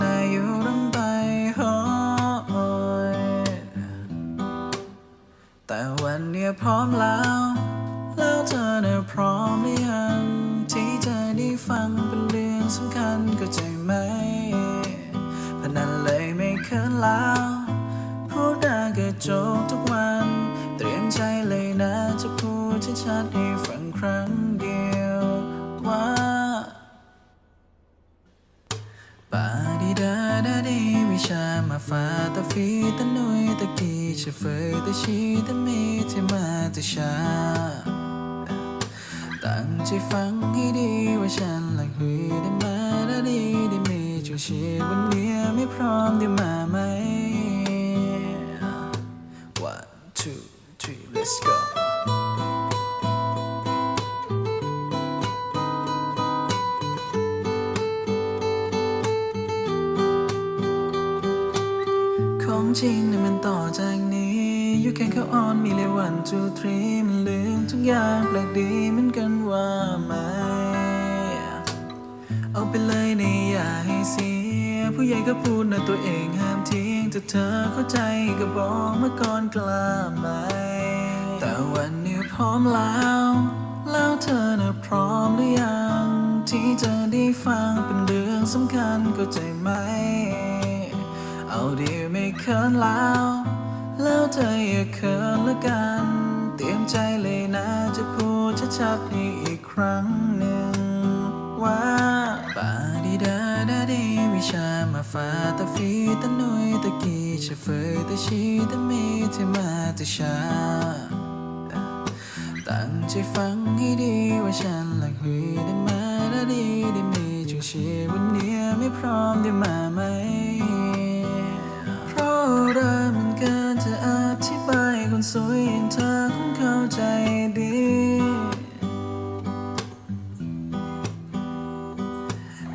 นาอยู่รำไปหอยแต่วันนี้พร้อมแล้ว แล้วเธอเนี่ยพร้อมหรือยัง ที่เธอได้ฟังเป็นเรื่องสำคัญก็ใจไหมพนันเลยไม่เคินแล้ว พูดได้กรโจกทุกวัน เตรียมใจเลยนะจะพูดชัดๆให้ฟังครั้งเดียวว่า ไป ดีวิชามาฟาตาฟีตานุยตะกีชะเฟยตะชีตะมีที่มาตะชาตั้งใจฟังให้ดีว่าฉันหลังหุยได้มาดาดีได้มีจูชีวันนี้ไม่พร้อมได้มาไหม One two three let's go ของจริงนะมันต่อจากนี้ You can go on มีเลย one two three มันลืมทุกอย่างแปลกดีเหมือนกันว่าไหม เอาไปเลยในอย่าให้เสีย ผู้ใหญ่ก็พูดนะตัวเองห้ามทิ้งถ้าเธอเข้าใจก็บอกมาก่อนกล้าไหม แต่วันนี้พร้อมแล้ว แล้วเธอน่ะพร้อมหรือยัง ที่จะได้ฟังเป็นเรื่องสำคัญเข้าใจไหม ดีไม่เขินแล้ว แล้วเธออย่าเขินละกัน เตรียมใจเลยนะจะพูดชัดๆให้อีกครั้งหนึ่ง ว่าปาดีดาดาดีวิชามาฟาตาฟีตานุยตะกีชะเฟยตะชีตะมีที่มาตะชาตั้งใจฟังให้ดีว่าฉันหลังหุยได้มาดาดีได้มีจุงชีวันนี้ไม่พร้อมได้มาไหม อย่างเธอคงเข้าใจดี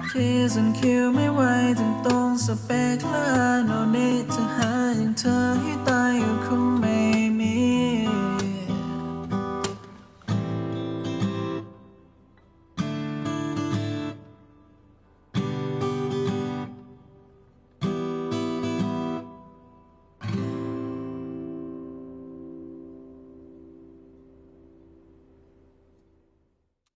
ที่สันคิวไม่ไหวถึงตรงสเปคแล้วโนเนจะ